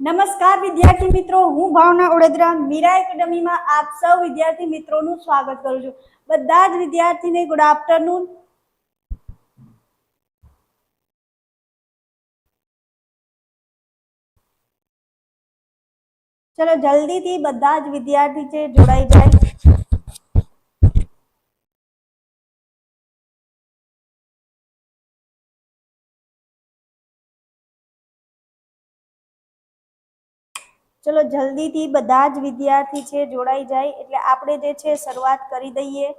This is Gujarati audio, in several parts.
નમસ્કાર વિદ્યાર્થી મિત્રો, હું ભાવના ઓડેદરા, મીરા એકેડમીમાં આપ સૌ વિદ્યાર્થી મિત્રોનું સ્વાગત કરું છું. બધા જ વિદ્યાર્થીને ગુડ આફ્ટરનૂન ચલો જલ્દીથી બધા જ વિદ્યાર્થી છે, જોડાઈ જાય. ચલો, જલ્દીથી બધા જ વિદ્યાર્થી છે, જોડાઈ જાય. એટલે આપણે જે છે, શરૂઆત કરી દઈએ.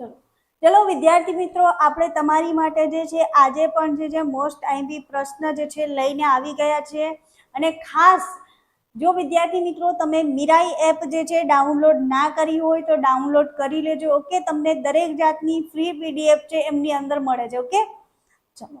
ચલો. વિદ્યાર્થી મિત્રો, આપણે તમારી માટે જે છે, આજે પણ જે છે મોસ્ટ આઈમ્પી પ્રશ્ન જે છે, લઈને આવી ગયા છે. અને ખાસ, જો વિદ્યાર્થી મિત્રો, તમે મીરાઈ એપ જે છે, ડાઉનલોડ ના કરી હોય, તો ડાઉનલોડ કરી લેજો, ઓકે? તમને દરેક જાતની ફ્રી પીડીએફ છે, એમની અંદર મળે છે, ઓકે? ચલો.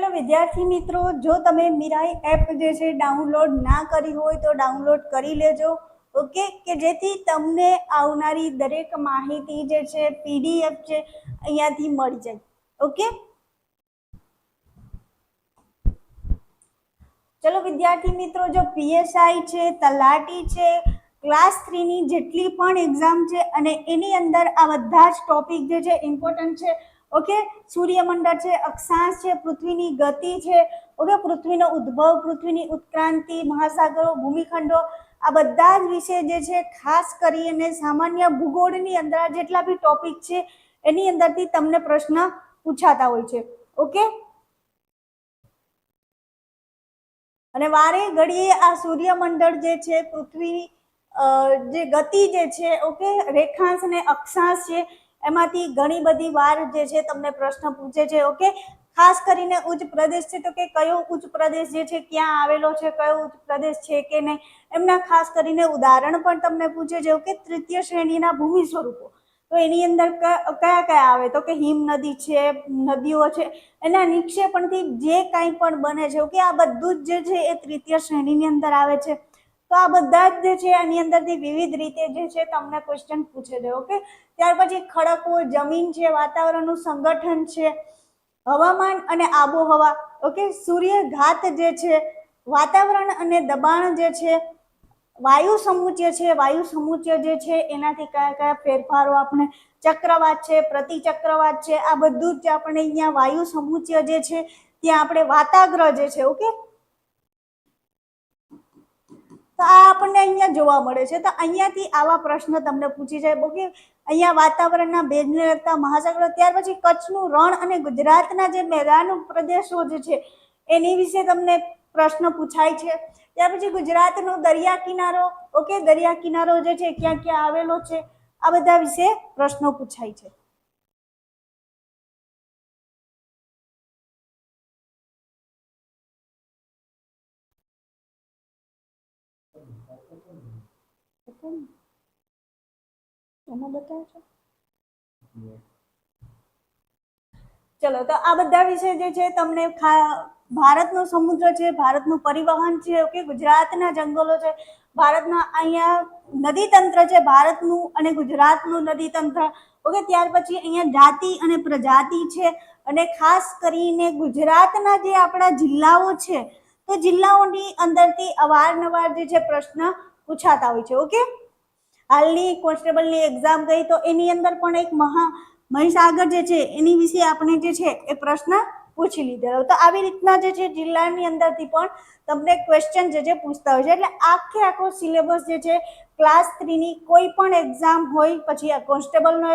ચલો વિદ્યાર્થી મિત્રો, જો તમે મીરાઈ એપ જે છે ડાઉનલોડ ના કરી હોય તો ડાઉનલોડ કરી લેજો, ઓકે? કે જેથી તમને આવનારી દરેક માહિતી જે છે, પીડીએફ છે, અહીંયાથી મળી જાય, ઓકે? ચલો વિદ્યાર્થી મિત્રો, જો પીએસઆઈ છે, તલાટી છે, ક્લાસ થ્રીની જેટલી પણ એક્ઝામ છે અને એની અંદર આ બધા જ ટોપિક જે છે ઇમ્પોર્ટન્ટ છે ઓકે સૂર્યમંડળ છે, અક્ષાંશ છે, પૃથ્વીની ગતિ છે. ઓકે પૃથ્વીનો ઉદ્ભવ, પૃથ્વીની ઉત્ક્રાંતિ, મહાસાગરો, ભૂમિખંડો, આ બધા જ વિશે જે છે, ખાસ કરીને સામાન્ય ભૂગોળની અંદર જેટલા બી ટોપિક છે, એની અંદરથી તમને પ્રશ્ન પૂછાતા હોય છે. ઓકે અને વારે ઘડીએ આ સૂર્યમંડળ જે છે, પૃથ્વી જે ગતિ જે છે ઓકે રેખાંશ અને અક્ષાંશ છે એમાંથી ઘણી બધી વાર જે છે તમને પ્રશ્ન પૂછે છે ઓકે ખાસ કરીને ઉચ્ચ પ્રદેશ છે, તો કે કયો ઉચ્ચ પ્રદેશ જે છે, ક્યાં આવેલો છે, કયો ઉચ્ચ પ્રદેશ છે કે નહીં, એમના ખાસ કરીને ઉદાહરણ પણ તમને પૂછે છે ઓકે તૃતીય શ્રેણીના ભૂમિ સ્વરૂપો. તો એની અંદર ક- કયા કયા આવે? તો કે હિમ નદી છે, નદીઓ છે, એના નિક્ષેપણથી જે કાંઈ પણ બને છે ઓકે આ બધું જ જે છે એ તૃતીય શ્રેણીની અંદર આવે છે. તો આ બધા જ છે, આની અંદરથી વિવિધ રીતે જે છે, તમને ક્વેશ્ચન પૂછે છે ઓકે ત્યાર પછી ખડકો, જમીન છે, વાતાવરણનું સંગઠન છે, હવામાન અને આબોહવા ઓકે સૂર્યઘાત જે છે, વાતાવરણ અને દબાણ જે છે, વાયુ સમુચ્ય છે, વાયુ સમુચ્ય જે છે, એનાથી કયા કયા ફેરફારો આપણે, ચક્રવાત છે પ્રતિચક્રવાત છે, આ બધું જ આપણે અહીંયા વાયુ સમુચ્ય જે છે, ત્યાં આપણે વાતાગ્રહ જે છે ઓકે તો આ આપણને અહીંયા જોવા મળે છે. તો અહીંયાથી આવા પ્રશ્ન તમને પૂછી જાય. ઓકે અહીંયા વાતાવરણના ભેદને લગતા મહાસાગરો, ત્યાર પછી કચ્છનું રણ અને ગુજરાતના જે મેદાન પ્રદેશો જે છે, એની વિશે તમને પ્રશ્ન પૂછાય છે. ત્યાર પછી ગુજરાતનો દરિયા કિનારો, ઓકે, દરિયા કિનારો જે છે, ક્યાં ક્યાં આવેલો છે, આ બધા વિશે પ્રશ્નો પૂછાય છે. એમાં ચલો, તો આ બધા વિશે જે છે, તમને ભારતનો સમુદ્ર છે, ભારતનું પરિવહન છે, ઓકે, ગુજરાતના જંગલો છે, ભારતના અહીંયા નદી તંત્ર છે, ભારતનું અને ગુજરાતનું નદી તંત્ર ઓકે, ત્યાર પછી અહીંયા જાતિ અને પ્રજાતિ છે, અને ખાસ કરીને ગુજરાતના જે આપણા જિલ્લાઓ છે તો જિલ્લાઓની અંદરથી અવારનવાર જે છે પ્રશ્ન પૂછાતા હોય છે ઓકે હાલની કોન્સ્ટેબલની એક્ઝામ ગઈ તો એની અંદર પણ એક મહા મહીસાગર જે છે એની વિશે આપણે જે છે એ પ્રશ્ન પૂછી લીધેલો તો આવી રીતના જે છે જિલ્લાની અંદરથી પણ તમને ક્વેશ્ચન જે છે પૂછતા હોય છે. એટલે આખે આખો સિલેબસ જે છે ક્લાસ થ્રીની કોઈ પણ એક્ઝામ હોય, પછી આ કોન્સ્ટેબલનો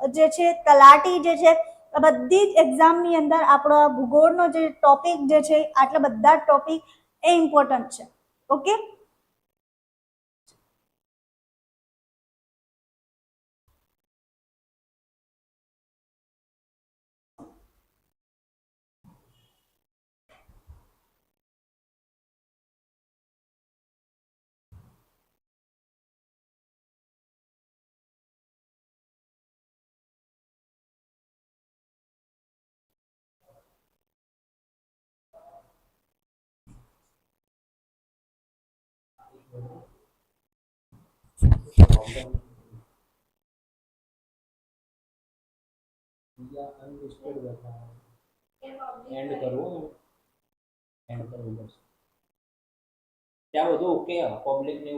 જે છે તલાટી જે છે બધી જ એક્ઝામની અંદર આપણો આ ભૂગોળનો જે ટોપિક જે છે, આટલા બધા ટોપિક એ ઇમ્પોર્ટન્ટ છે. ઓકે એન્ડ કરવું એન્ડ કરવું બસ ત્યાં બધું ઓકે પબ્લિક ને